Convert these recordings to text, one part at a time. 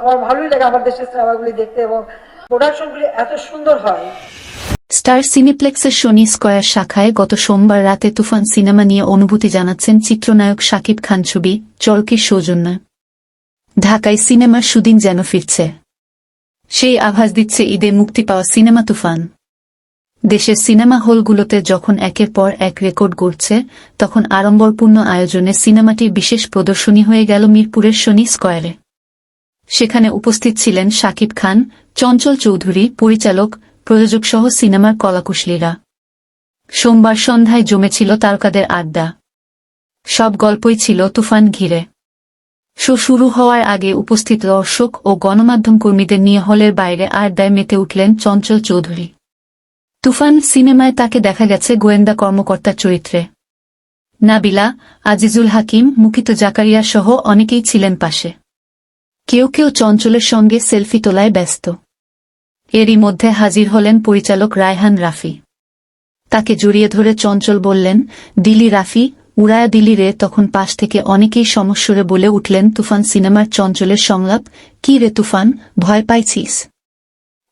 আমার ভালোই লাগে আমার দেশের সিনেমাগুলি দেখতে এবং প্রোডাকশনগুলি এত সুন্দর হয়। স্টার সিনেপ্লেক্সের শনি স্কয়ার শাখায় গত সোমবার রাতে তুফান সিনেমা নিয়ে অনুভূতি জানাচ্ছেন চিত্রনায়ক শাকিব খান ছবি চরকির সৌজন্য। ঢাকায় সিনেমার সুদিন যেন ফিরছে। সেই আভাস দিচ্ছে ঈদে মুক্তি পাওয়া সিনেমা তুফান। দেশের সিনেমা হলগুলোতে যখন একের পর এক রেকর্ড গড়ছে, তখন আড়ম্বরপূর্ণ আয়োজনে সিনেমাটির বিশেষ প্রদর্শনী হয়ে গেল মিরপুরের শনি স্কয়ারে। সেখানে উপস্থিত ছিলেন শাকিব খান, চঞ্চল চৌধুরী, পরিচালক প্রযোজক সহ সিনেমার কলাকুশলীরা। সোমবার সন্ধ্যায় জমেছিল তারকাদের আড্ডা। সব গল্পই ছিল তুফান ঘিরে। শো শুরু হওয়ার আগে উপস্থিত দর্শক ও গণমাধ্যম কর্মীদের নিয়ে হলের বাইরে আড্ডায় মেতে উঠলেন চঞ্চল চৌধুরী। তুফান সিনেমায় তাকে দেখা গেছে গোয়েন্দা কর্মকর্তার চরিত্রে। নাবিলা, আজিজুল হাকিম, মুকিত জাকারিয়া সহ অনেকেই ছিলেন পাশে। কেউ কেউ চঞ্চলের সঙ্গে সেলফি তোলায় ব্যস্ত। এরই মধ্যে হাজির হলেন পরিচালক রায়হান রাফি। তাকে জড়িয়ে ধরে চঞ্চল বললেন, দিলি রাফি, উড়ায়া দিলি রে, তখন পাশ থেকে অনেকেই সমস্যরে বলে উঠলেন, তুফান সিনেমার চঞ্চলের সংলাপ, কি রে তুফান, ভয় পাইছিস?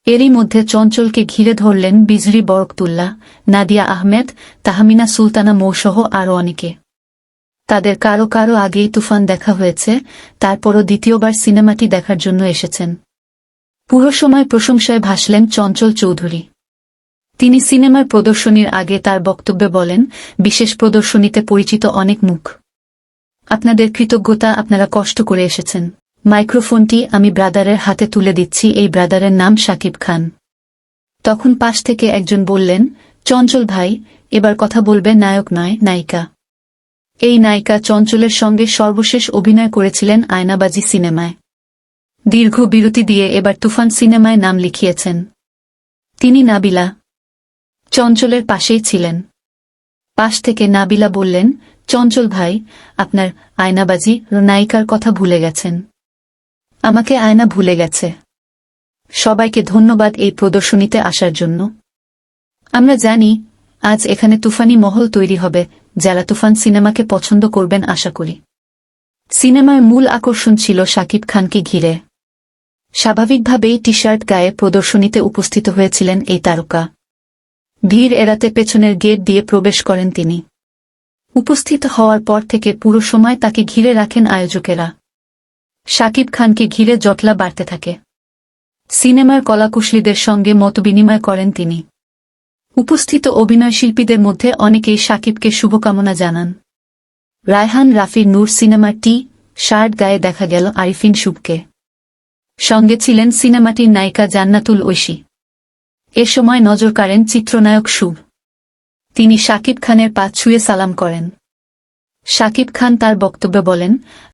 এরই মধ্যে চঞ্চলকে ঘিরে ধরলেন বিজরি বরকতুল্লাহ, নাদিয়া আহমেদ, তাহমিনা সুলতানা মৌসহ আরও অনেকে। তাদের কারও কারও আগেই তুফান দেখা হয়েছে, তারপরও দ্বিতীয়বার সিনেমাটি দেখার জন্য এসেছেন। পুরো সময় প্রশংসায় ভাসলেন চঞ্চল চৌধুরী। তিনি সিনেমার প্রদর্শনীর আগে তার বক্তব্যে বলেন, বিশেষ প্রদর্শনীতে পরিচিত অনেক মুখ। আপনাদের কৃতজ্ঞতা, আপনারা কষ্ট করে এসেছেন। মাইক্রোফোনটি আমি ব্রাদারের হাতে তুলে দিচ্ছি, এই ব্রাদারের নাম সাকিব খান। তখন পাশ থেকে একজন বললেন, চঞ্চল ভাই, এবার কথা বলবে নায়ক নয়, নায়িকা। এই নায়িকা চঞ্চলের সঙ্গে সর্বশেষ অভিনয় করেছিলেন আয়নাবাজি সিনেমায়। দীর্ঘ বিরতি দিয়ে এবার তুফান সিনেমায় নাম লিখিয়েছেন। তিনি নাবিলা। চঞ্চলের পাশেই ছিলেন। পাশ থেকে নাবিলা বললেন, চঞ্চল ভাই, আপনার আয়নাবাজি নায়িকার কথা ভুলে গেছেন। আমাকে আয়না ভুলে গেছে। সবাইকে ধন্যবাদ এই প্রদর্শনীতে আসার জন্য। আমরা জানি আজ এখানে তুফানি মহল তৈরি হবে, যারা তুফান সিনেমাকে পছন্দ করবেন আশা করি। সিনেমার মূল আকর্ষণ ছিল শাকিব খানকে ঘিরে। স্বাভাবিকভাবেই টি শার্ট গায়ে প্রদর্শনীতে উপস্থিত হয়েছিলেন এই তারকা। ভিড় এড়াতে পেছনের গেট দিয়ে প্রবেশ করেন তিনি। উপস্থিত হওয়ার পর থেকে পুরো সময় তাকে ঘিরে রাখেন আয়োজকেরা। শাকিব খানকে ঘিরে জটলা বাড়তে থাকে। সিনেমার কলাকুশলীদের সঙ্গে মতবিনিময় করেন তিনি। উপস্থিত অভিনয় শিল্পীদের মধ্যে অনেকেই শাকিবকে শুভকামনা জানান। রায়হান রাফির নূর সিনেমাটি শার্ট গায়ে দেখা গেল আরিফিন শুভকে। সঙ্গে ছিলেন সিনেমাটির নায়িকা জান্নাতুল ঐশী। এ সময় নজর কাড়েন চিত্রনায়ক শুভ। তিনি শাকিব খানের পা ছুঁয়ে সালাম করেন। শাকিব খান তার বক্তব্যে বলেন